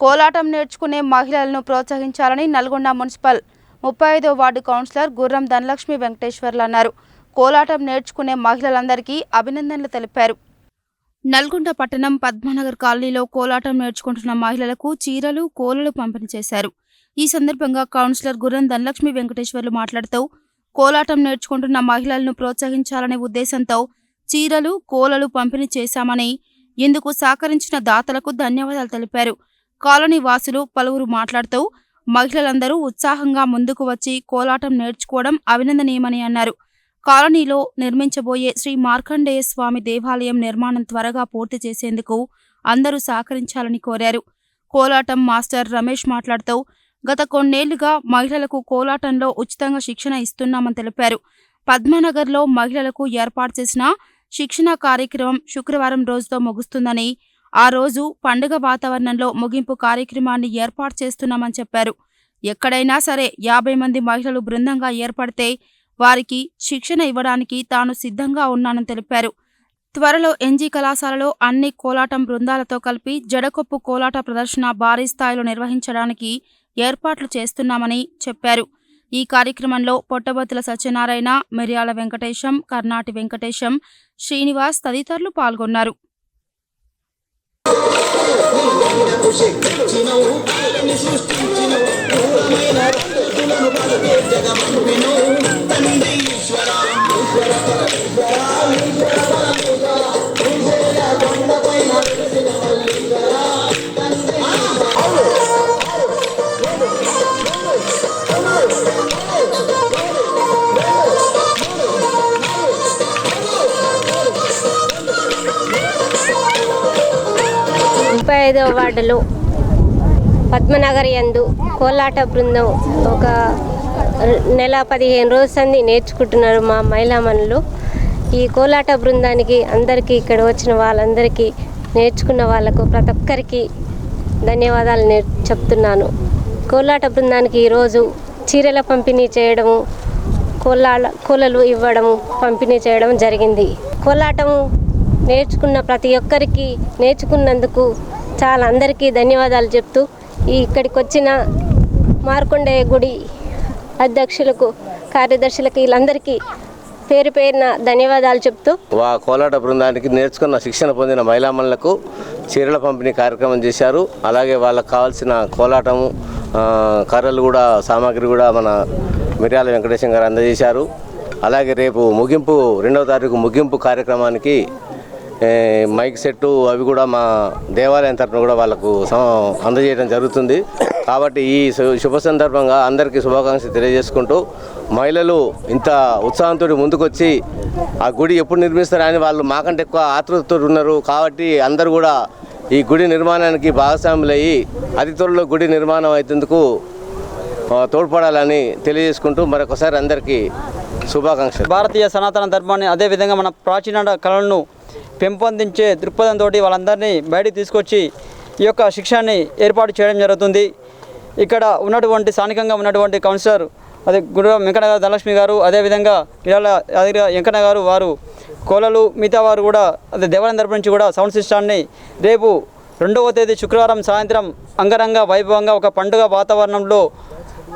కోలాటం నేర్చుకునే మహిళలను ప్రోత్సహించాలని నల్గొండ మున్సిపల్ ముప్పై ఐదో వార్డు కౌన్సిలర్ గుర్రం ధనలక్ష్మి వెంకటేశ్వర్లు అన్నారు. కోలాటం నేర్చుకునే మహిళలందరికీ అభినందనలు తెలిపారు. నల్గొండ పట్టణం పద్మనగర్ కాలనీలో కోలాటం నేర్చుకుంటున్న మహిళలకు చీరలు కోలలు పంపిణీ చేశారు. ఈ సందర్భంగా కౌన్సిలర్ గుర్రం ధనలక్ష్మి వెంకటేశ్వర్లు మాట్లాడుతూ కోలాటం నేర్చుకుంటున్న మహిళలను ప్రోత్సహించాలనే ఉద్దేశంతో చీరలు కోలలు పంపిణీ చేశామని ఇందుకు సహకరించిన దాతలకు ధన్యవాదాలు తెలిపారు. కాలనీ వాసులు పలువురు మాట్లాడుతూ మహిళలందరూ ఉత్సాహంగా ముందుకు వచ్చి కోలాటం నేర్చుకోవడం అభినందనీయమని అన్నారు. కాలనీలో నిర్మించబోయే శ్రీ మార్కండేయ స్వామి దేవాలయం నిర్మాణం త్వరగా పూర్తి చేసేందుకు అందరూ సహకరించాలని కోరారు. కోలాటం మాస్టర్ రమేష్ మాట్లాడుతూ గత కొన్నేళ్ళుగా మహిళలకు కోలాటంలో ఉచితంగా శిక్షణ ఇస్తున్నామని తెలిపారు. పద్మనగర్లో మహిళలకు ఏర్పాటు చేసిన శిక్షణ కార్యక్రమం శుక్రవారం రోజుతో ముగుస్తుందని ఆ రోజు పండుగ వాతావరణంలో ముగింపు కార్యక్రమాన్ని ఏర్పాటు చేస్తున్నామని చెప్పారు. ఎక్కడైనా సరే యాభై మంది మహిళలు బృందంగా ఏర్పడితే వారికి శిక్షణ ఇవ్వడానికి తాను సిద్ధంగా ఉన్నానని తెలిపారు. త్వరలో ఎన్జీ కళాశాలలో అన్ని కోలాటం బృందాలతో కలిపి జడకొప్పు కోలాట ప్రదర్శన భారీ స్థాయిలో నిర్వహించడానికి ఏర్పాట్లు చేస్తున్నామని చెప్పారు. ఈ కార్యక్రమంలో పొట్టబతుల సత్యనారాయణ మిర్యాల వెంకటేశం కర్ణాటి వెంకటేశం శ్రీనివాస్ తదితరులు పాల్గొన్నారు. నీకు శక్తిచ్చినవు కాలని సృష్టించినవు దూరమైన ఈశ్వర ఈశ్వర ఈశ్వర ముప్పై ఐదవ వార్డులో పద్మనగర్ యందు కోలాట బృందం ఒక నెల పదిహేను రోజులు నేర్చుకుంటున్నారు మా మహిళామణులు ఈ కోలాట బృందానికి అందరికీ ఇక్కడ వచ్చిన వాళ్ళందరికీ నేర్చుకున్న వాళ్ళకు ప్రతి ఒక్కరికి ధన్యవాదాలు నే చెప్తున్నాను. కోలాట బృందానికి ఈరోజు చీరల పంపిణీ చేయడము కోలాల కోలలు ఇవ్వడం పంపిణీ చేయడం జరిగింది. కోలాటం నేర్చుకున్న ప్రతి ఒక్కరికి నేర్చుకున్నందుకు చాలా అందరికీ ధన్యవాదాలు చెప్తూ ఈ ఇక్కడికి వచ్చిన మార్కొండయ్య గుడి అధ్యక్షులకు కార్యదర్శులకు వీళ్ళందరికీ పేరు పేరున ధన్యవాదాలు చెప్తూ వా కోలాట బృందానికి నేర్చుకున్న శిక్షణ పొందిన మహిళామణులకు చీరల పంపిణీ కార్యక్రమం చేశారు. అలాగే వాళ్ళకు కావాల్సిన కోలాటము కర్రలు కూడా సామాగ్రి కూడా మన మిర్యాల వెంకటేశం గారు అందజేశారు. అలాగే రేపు ముగింపు రెండవ తారీఖు ముగింపు కార్యక్రమానికి మైక్ సెట్టు అవి కూడా మా దేవాలయం తరఫున కూడా వాళ్ళకు అందజేయడం జరుగుతుంది. కాబట్టి ఈ శుభ సందర్భంగా అందరికీ శుభాకాంక్షలు తెలియజేసుకుంటూ మహిళలు ఇంత ఉత్సాహంతో ముందుకొచ్చి ఆ గుడి ఎప్పుడు నిర్మిస్తారని వాళ్ళు మాకంటే ఎక్కువ ఆతృతతో ఉన్నారు. కాబట్టి అందరూ కూడా ఈ గుడి నిర్మాణానికి భాగస్వాములయ్యి అతి త్వరలో గుడి నిర్మాణం అయితేందుకు తోడ్పడాలని తెలియజేసుకుంటూ మరొకసారి అందరికీ శుభాకాంక్షలు. భారతీయ సనాతన ధర్మాన్ని అదేవిధంగా మన ప్రాచీన కళలను పెంపొందించే దృక్పథంతో వాళ్ళందరినీ బయటికి తీసుకొచ్చి ఈ యొక్క శిక్షణని ఏర్పాటు చేయడం జరుగుతుంది. ఇక్కడ ఉన్నటువంటి స్థానికంగా ఉన్నటువంటి కౌన్సిలర్ అదే గురు వెంకట గారు ధనలక్ష్మి గారు అదేవిధంగా ఇళ్ళ యాదగిరి వెంకట గారు వారు కోలలు మిగతా వారు కూడా అదే దేవాలయం తరపు నుంచి కూడా సౌండ్ సిస్టాన్ని రేపు రెండవ తేదీ శుక్రవారం సాయంత్రం అంగరంగ వైభవంగా ఒక పండుగ వాతావరణంలో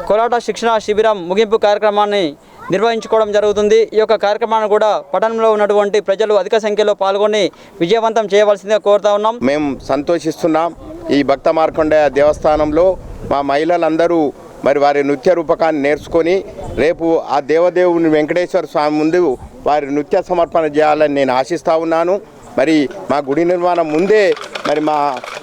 కోలాట శిక్షణ శిబిరం ముగింపు కార్యక్రమాన్ని నిర్వహించుకోవడం జరుగుతుంది. ఈ యొక్క కార్యక్రమాన్ని కూడా పట్టణంలో ఉన్నటువంటి ప్రజలు అధిక సంఖ్యలో పాల్గొని విజయవంతం చేయవలసిందిగా కోరుతా ఉన్నాం. మేము సంతోషిస్తున్నాం. ఈ భక్త మార్కొండయ దేవస్థానంలో మా మహిళలందరూ మరి వారి నృత్య రూపకాన్ని నేర్చుకొని రేపు ఆ దేవదేవుని వెంకటేశ్వర స్వామి ముందు వారి నృత్య సమర్పణ చేయాలని నేను ఆశిస్తూ ఉన్నాను. మరి మా గుడి నిర్మాణం ముందే మరి మా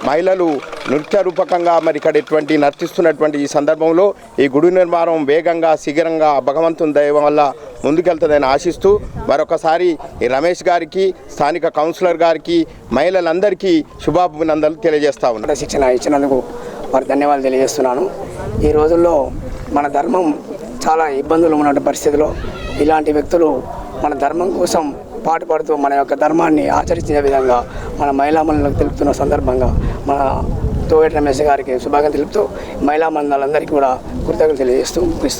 మహిళలు నృత్య రూపకంగా మరి ఇక్కడ ఇటువంటి నర్తిస్తున్నటువంటి ఈ సందర్భంలో ఈ గుడి నిర్మాణం వేగంగా శీఘ్రంగా భగవంతుని దైవం వల్ల ముందుకెళ్తుందని ఆశిస్తూ మరొకసారి ఈ రమేష్ గారికి స్థానిక కౌన్సిలర్ గారికి మహిళలందరికీ శుభాభినందనలు తెలియజేస్తా ఉన్నాను శిక్షణ ఇచ్చినందుకు వారు ధన్యవాదాలు తెలియజేస్తున్నాను. ఈ రోజుల్లో మన ధర్మం చాలా ఇబ్బందులు ఉన్న పరిస్థితిలో ఇలాంటి వ్యక్తులు మన ధర్మం కోసం పాటుపడుతూ మన యొక్క ధర్మాన్ని ఆచరించే విధంగా మన మహిళామణులకు తెలుపుతున్న సందర్భంగా మన తోగటి రమేష్ గారికి శుభాకాంక్షలు తెలుపుతూ మహిళా మండలందరికీ కూడా కృతజ్ఞతలు తెలియజేస్తూ ముగిస్తున్నాం.